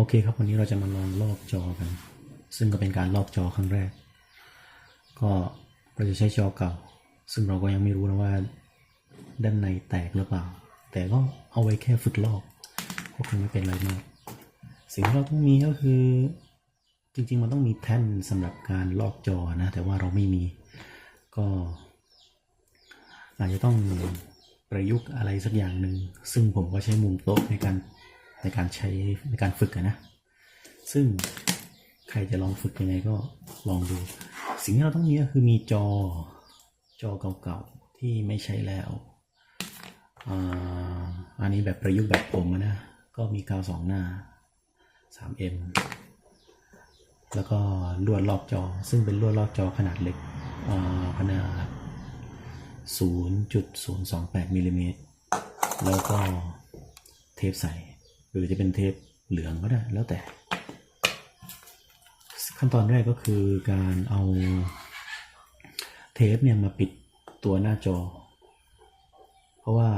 โอเคครับวันนี้เราจะมาลองลอกจอกัน ซึ่งก็เป็นการลอกจอครั้งแรก ก็เราจะใช้จอเก่า ซึ่งเราก็ยังไม่รู้นะว่า ด้านในแตกหรือเปล่า แต่ก็เอาไว้แค่ฝึกลอกก็คงไม่เป็นไรมาก สิ่งที่เราต้องมีก็คือ จริง ๆ มันต้องมีแท่นสำหรับการลอกจอนะ แต่ว่าเราไม่มี ก็ อาจจะต้องประยุกต์อะไรสักอย่างหนึ่งซึ่งผมก็ใช้มุมโต๊ะในการ ในการใช้ในการฝึกนะ ซึ่งใครจะลองฝึกยังไงก็ลองดู สิ่งที่เราต้องมีก็คือมีจอจอเก่าๆที่ไม่ใช้แล้วอันนี้แบบประยุกต์แบบผมนะ ก็มีกาวสองหน้า 3M แล้วก็ลวดรอบจอ ซึ่งเป็นลวดรอบจอขนาดเล็กอ่าขนาด 0.028มิลลิเมตรแล้วก็เทปใส รือจะเป็นเทปเหลืองก็ได้ แล้วแต่ ขั้นตอนแรกก็คือการเอาเทปเนี่ยมาปิดตัวหน้าจอ เพราะว่า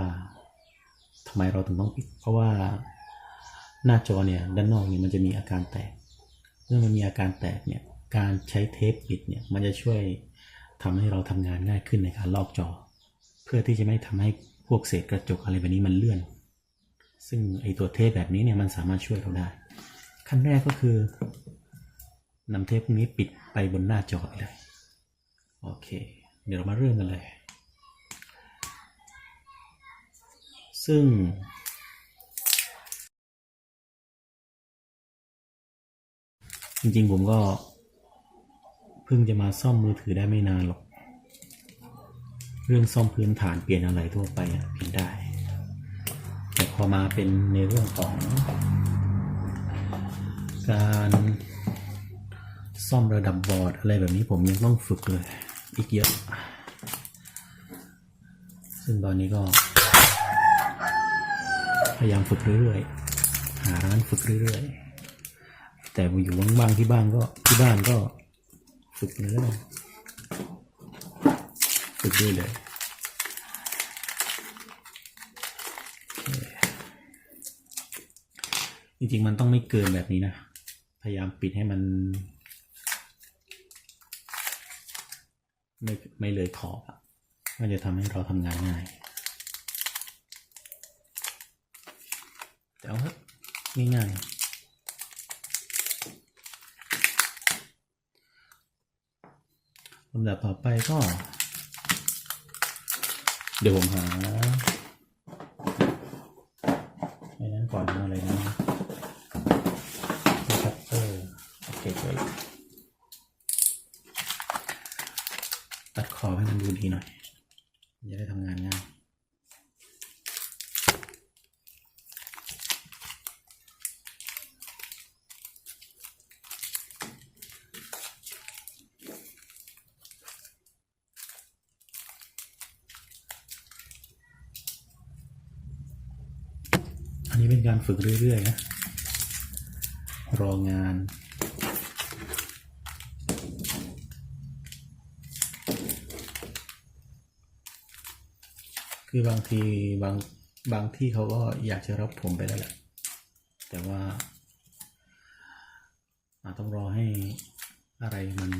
ทำไมเราถึงต้องปิด เพราะว่าหน้าจอเนี่ยด้านนอกเนี่ยมันจะมีอาการแตก เมื่อมันมีอาการแตกเนี่ยการใช้เทปปิดเนี่ยมันจะช่วยทำให้เราทำงานง่ายขึ้นในการลอกจอ เพื่อที่จะไม่ทำให้พวกเศษกระจกอะไรแบบนี้มันเลื่อน ซึ่งไอตัวเทปแบบนี้เนี่ยมันสามารถช่วยเราได้ ขั้นแรกก็คือนำเทปพวกนี้ปิดไปบนหน้าจอเลย โอเค เดี๋ยวเรามาเริ่มกันเลย ซึ่งจริงๆผมก็ เพิ่งจะมาซ่อมมือถือได้ไม่นานหรอก เรื่องซ่อมพื้นฐานเปลี่ยนอะไรทั่วไปอะ อมาเป็นในเรื่องของ การซ่อมระดับบอร์ดอะไรแบบนี้ผมยังต้องฝึกเลย อีกเยอะ ซึ่งตอนนี้ก็ พยายามฝึกเรื่อยๆ หาร้านฝึกเรื่อยๆ แต่อยู่ว่างๆที่บ้านก็ที่บ้านก็ฝึกเลยแล้วกันฝึกด้วยเลย จริงๆ มันต้องไม่เกินแบบนี้นะ พยายามปิดให้มัน ไม่ไม่เลยขอบมันจะทำให้เราทำงานง่ายแต่เอาเถอะง่ายๆลำดับต่อไปก็ เดี๋ยวผมหาไอ้นั้นก่อนอะไรนะคัตเตอร์โอเคเลยตัดขอบให้มันดูดีหน่อยจะได้ทำงานง่าย อันนี้ เป็นการฝึกเรื่อยๆนะ รองาน คือบางทีบางบางที่เขาก็อยากจะรับผมไปแล้วแหละ แต่ว่าอาต้องรอให้อะไรมัน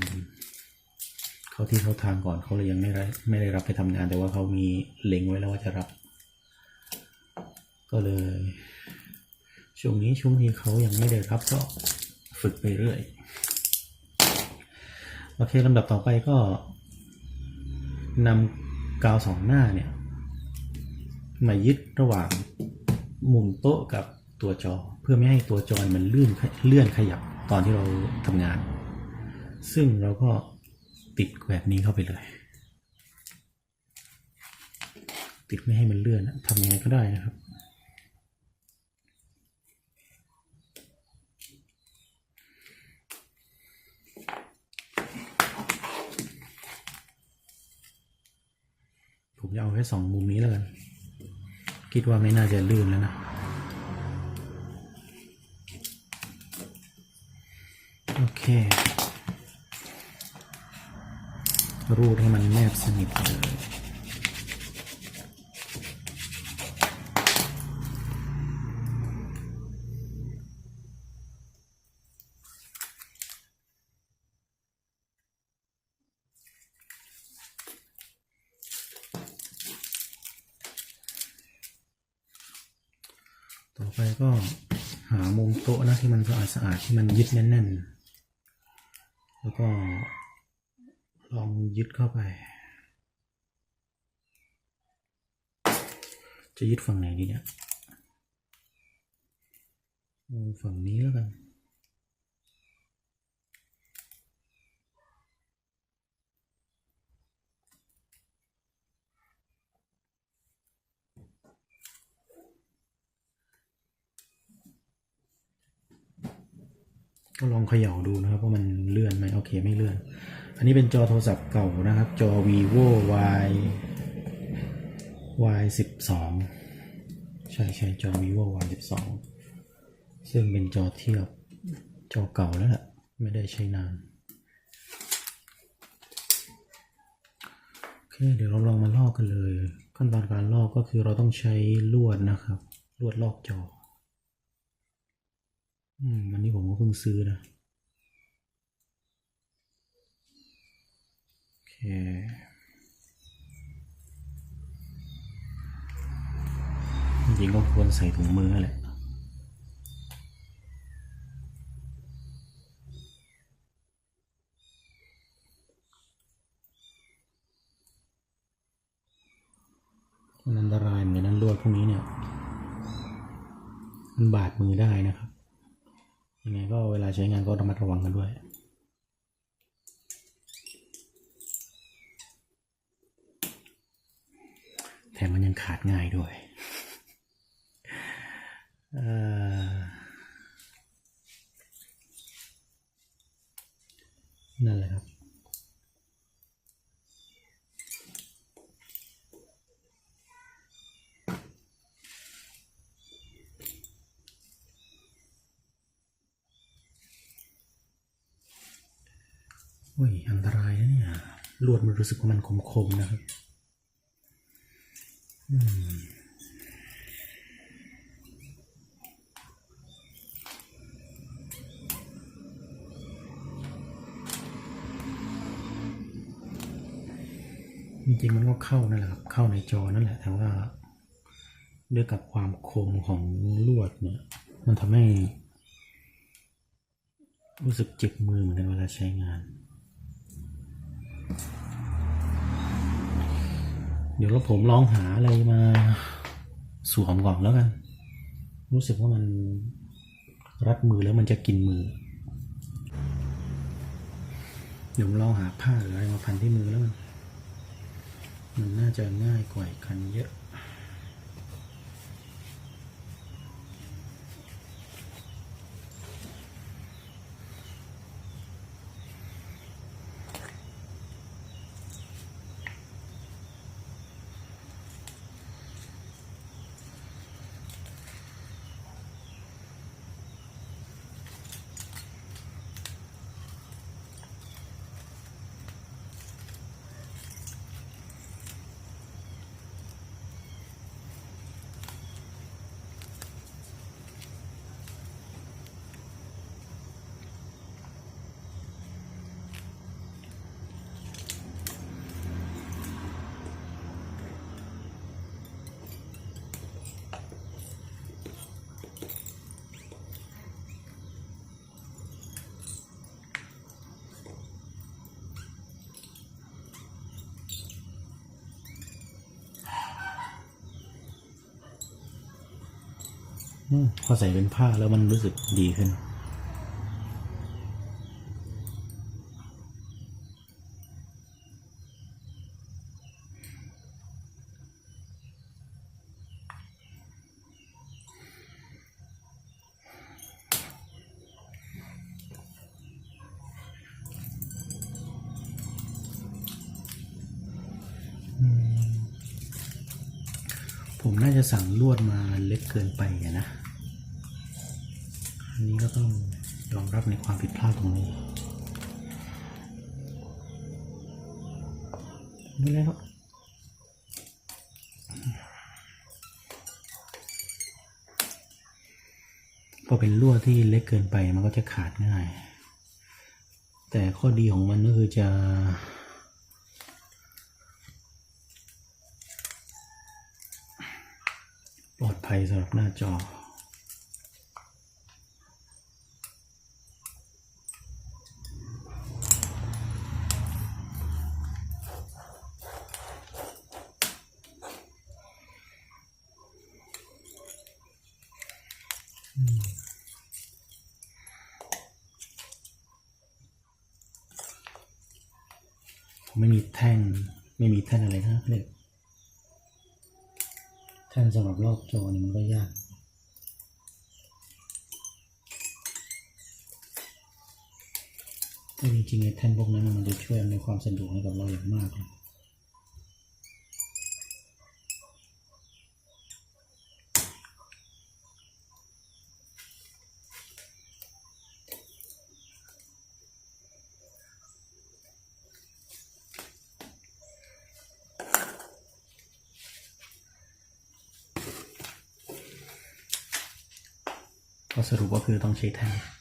เขาที่เขาทางก่อนเขาเลยยังไม่ได้ไม่ได้รับไปทำงาน แต่ว่าเขามีเล็งไว้แล้วว่าจะรับ ก็เลย ช่วงนี้ช่วงนี้เขายังไม่ได้รับก็ฝึกไปเรื่อย โอเคลำดับต่อไปก็นำกาวสองหน้าเนี่ยมายึดระหว่างมุมโต๊ะกับตัวจอ เพื่อไม่ให้ตัวจอมันเลื่อนเลื่อนขยับตอนที่เราทำงาน ซึ่งเราก็ติดแบบนี้เข้าไปเลย ติดไม่ให้มันเลื่อนทำยังไงก็ได้นะครับ ผมจะเอาแค่สองมุมนี้แล้วกัน คิดว่าไม่น่าจะลื่นแล้วนะโอเค รูดให้มันแนบสนิทเลย ไปก็หามุมโต๊ะนะที่มันสะอาดสะอาดที่มันยึดแน่นๆ แล้วก็ลองยึดเข้าไป จะยึดฝั่งไหนดีเนี่ยฝั่งนี้แล้วกัน ก็ลองเขย่าดูนะครับว่ามันเลื่อนไหมโอเคไม่เลื่อน อันนี้เป็นจอโทรศัพท์เก่านะครับ จอ vivo y y สิบสองใช่ใช่จอ vivo y สิบสองซึ่งเป็นจอเทียบจอเก่าแล้วแหละไม่ได้ใช้นานโอเคเดี๋ยวเราลองมาลอกกันเลย ขั้นตอนการลอกก็คือเราต้องใช้ลวดนะครับ ลวดลอกจอ อืมวันนี้ผมก็เพิ่งซื้อนะ โอเค จริงๆก็ควรใส่ถุงมือแหละมันอันตรายเหมือนนนั้นลวดพวกนี้เนี่ย มันบาดมือได้นะครับ ยังไงก็เวลาใช้งานก็ระมัดระวังกันด้วยแถมมันยังขาดง่ายด้วยนั่นแหละครับ อ้ยอันตรายนะเนี่ยลวดมันรู้สึกว่ามันคมๆนะครับจริงๆมันก็เข้านั่นแหละครับ เข้าในจอนั่นแหละ แต่ว่าด้วยกับความคมของลวดเนี่ย มันทำให้ รู้สึกเจ็บมือเหมือนกันเวลาใช้งาน เดี๋ยวเราผมลองหาอะไรมาสวมก่อนแล้วกัน รู้สึกว่ามันรัดมือแล้วมันจะกินมือ เดี๋ยวผมลองหาผ้าหรืออะไรมาพันที่มือแล้วมันมันน่าจะง่ายกว่าอีกคันเยอะ พอใส่เป็นผ้าแล้วมันรู้สึกดีขึ้น ผมน่าจะสั่งลวดมาเล็กเกินไปอะนะ อันนี้ก็ต้องยอมรับในความผิดพลาดตรงนี้ ไม่เลยครับพอเป็นลวดที่เล็กเกินไปมันก็จะขาดง่าย แต่ข้อดีของมันก็คือจะ ภัยสำหรับหน้าจอ ไม่มีแท่ง ไม่มีแท่งอะไรนะเรียก แท่นสำหรับรอบจอนี่มันก็ยากแต่จริงๆไอ้แท่นพวกนั้นมันจะช่วยในความสะดวกให้กับเราอย่างมากเลย ก็สรุปก็คือต้องใช้แท่น